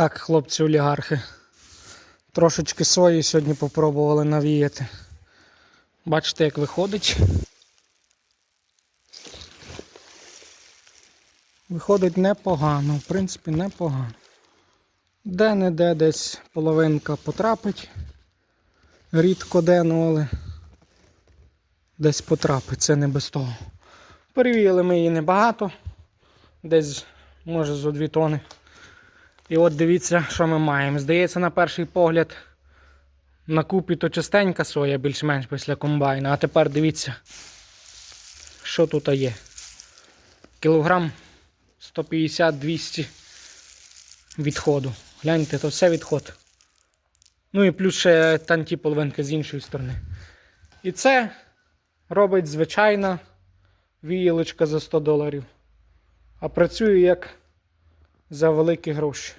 Так, хлопці олігархи. Трошечки сої сьогодні попробували навіяти. Бачите, як виходить. Виходить непогано, в принципі, непогано. Де-не-де десь половинка потрапить. Рідко де, ну але десь потрапить, це не без того. Перевіяли ми її небагато, десь може зо 2 тони. І от дивіться, що ми маємо. Здається, на перший погляд, на купі то частенька соя, більш-менш після комбайна. А тепер дивіться, що тут є. Кілограм 150-200 відходу. Гляньте, то все відход. Ну і плюс ще там ті половинки з іншої сторони. І це робить звичайна віялочка за 100 доларів. А працює як за великі гроші.